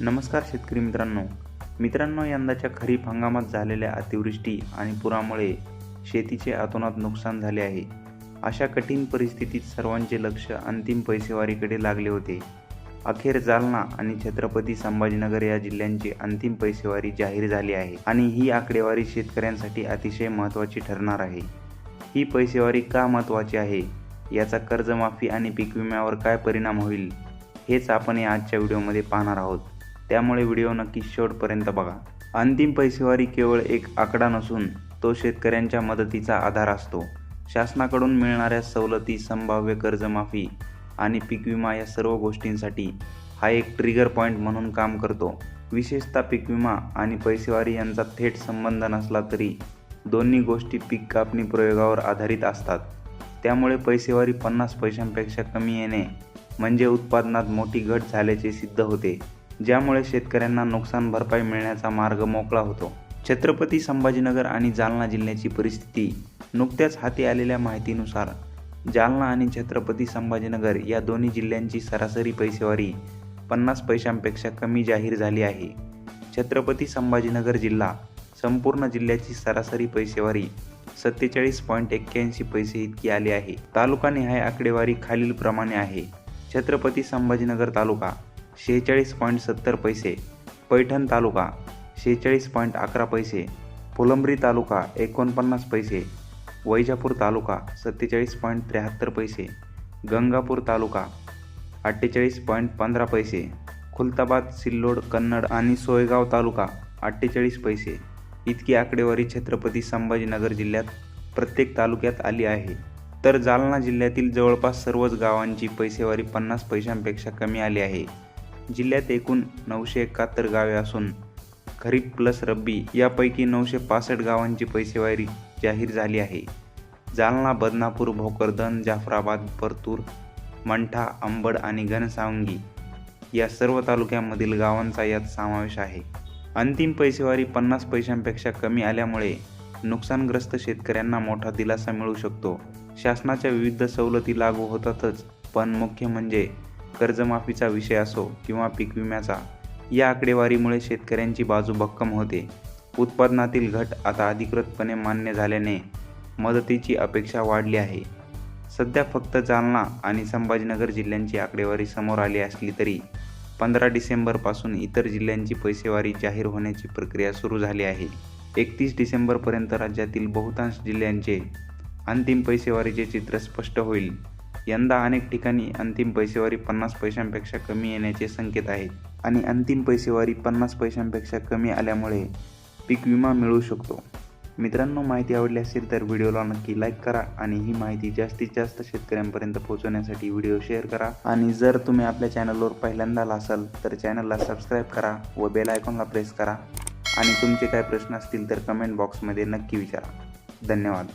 नमस्कार शेतकरी मित्रांनो. मित्रांनो यंदाच्या खरीप हंगामात झालेल्या अतिवृष्टी आणि पुरामुळे शेतीचे अतोनात नुकसान झाले आहे. अशा कठीण परिस्थितीत सर्वांचे लक्ष अंतिम पैसेवारीकडे लागले होते. अखेर जालना आणि छत्रपती संभाजीनगर या जिल्ह्यांची अंतिम पैसेवारी जाहीर झाली आहे आणि ही आकडेवारी शेतकऱ्यांसाठी अतिशय महत्त्वाची ठरणार आहे. ही पैसेवारी का महत्त्वाची आहे? याचा कर्जमाफी आणि पीक विम्यावर काय परिणाम होईल? हेच आपण या आजच्या व्हिडिओमध्ये पाहणार आहोत. त्यामुळे व्हिडिओ नक्की शेवटपर्यंत बघा. अंतिम पैसेवारी केवळ एक आकडा नसून तो शेतकऱ्यांच्या मदतीचा आधार असतो. शासनाकडून मिळणाऱ्या सवलती संभाव्य कर्जमाफी आणि पीक विमा या सर्व गोष्टींसाठी हा एक ट्रिगर पॉईंट म्हणून काम करतो. विशेषतः पीक विमा आणि पैसेवारी यांचा थेट संबंध नसला तरी दोन्ही गोष्टी पीक कापणी प्रयोगावर आधारित असतात. त्यामुळे पैसेवारी पन्नास पैशांपेक्षा कमी येणे म्हणजे उत्पादनात मोठी घट झाल्याचे सिद्ध होते. ज्यामुळे शेतकऱ्यांना नुकसान भरपाई मिळण्याचा मार्ग मोकळा होतो. छत्रपती संभाजीनगर आणि जालना जिल्ह्याची परिस्थिती नुकत्याच हाती आलेल्या माहितीनुसार जालना आणि छत्रपती संभाजीनगर या दोन्ही जिल्ह्यांची सरासरी पैसेवारी पन्नास पैशांपेक्षा कमी जाहीर झाली आहे. छत्रपती संभाजीनगर जिल्हा संपूर्ण जिल्ह्याची सरासरी पैसेवारी सत्तेचाळीस पॉईंट एक्क्याऐंशी पैसे इतकी आली आहे. तालुकानिहाय आकडेवारी खालीलप्रमाणे आहे. छत्रपती संभाजीनगर तालुका शेहेचाळीस पॉईंट सत्तर पैसे पैठण तालुका शेहेचाळीस पॉईंट अकरा पैसे फुलंब्री तालुका एकोणपन्नास पैसे वैजापूर तालुका सत्तेचाळीस पॉईंट त्र्याहत्तर पैसे गंगापूर तालुका अठ्ठेचाळीस पॉईंट पंधरा पैसे खुलताबाद सिल्लोड कन्नड आणि सोयगाव तालुका अठ्ठेचाळीस पैसे. इतकी आकडेवारी छत्रपती संभाजीनगर जिल्ह्यात प्रत्येक तालुक्यात आली आहे. तर जालना जिल्ह्यातील जवळपास सर्वच गावांची पैसेवारी पन्नास पैशांपेक्षा कमी आली आहे. जिल्ह्यात एकूण नऊशे एकाहत्तर गावे असून खरीप प्लस रब्बी यापैकी नऊशे पासष्ट गावांची पैसेवारी जाहीर झाली आहे. जालना बदनापूर भोकरदन जाफराबाद परतूर मंठा अंबड आणि घनसावंगी या सर्व तालुक्यांमधील गावांचा यात समावेश आहे. अंतिम पैसेवारी पन्नास पैशांपेक्षा कमी आल्यामुळे नुकसानग्रस्त शेतकऱ्यांना मोठा दिलासा मिळू शकतो. शासनाच्या विविध सवलती लागू होतातच पण मुख्य म्हणजे कर्जमाफीचा विषय असो किंवा पीक विम्याचा या आकडेवारीमुळे शेतकऱ्यांची बाजू भक्कम होते. उत्पादनातील घट आता अधिकृतपणे मान्य झाल्याने मदतीची अपेक्षा वाढली आहे. सध्या फक्त जालना आणि संभाजीनगर जिल्ह्यांची आकडेवारी समोर आली असली तरी पंधरा डिसेंबरपासून इतर जिल्ह्यांची पैसेवारी जाहीर होण्याची प्रक्रिया सुरू झाली आहे. एकतीस डिसेंबरपर्यंत राज्यातील बहुतांश जिल्ह्यांचे अंतिम पैसेवारीचे चित्र स्पष्ट होईल. यंदा अनेक ठिकाणी अंतिम पैसेवारी पन्नास पैशांपेक्षा कमी येण्याचे संकेत आहेत. आणि अंतिम पैसेवारी पन्नास पैशांपेक्षा कमी आल्यामुळे पीक विमा मिळू शकतो. मित्रांनो माहिती आवडली असेल तर व्हिडिओला नक्की लाईक करा आणि ही माहिती जास्तीत जास्त शेतकऱ्यांपर्यंत पोहोचवण्यासाठी व्हिडिओ शेअर करा. आणि जर तुम्ही आपल्या चॅनलवर पहिल्यांदा असाल तर चॅनलला सबस्क्राईब करा व बेल आयकॉनला प्रेस करा. आणि तुमचे काय प्रश्न असतील तर कमेंट बॉक्समध्ये नक्की विचारा. धन्यवाद.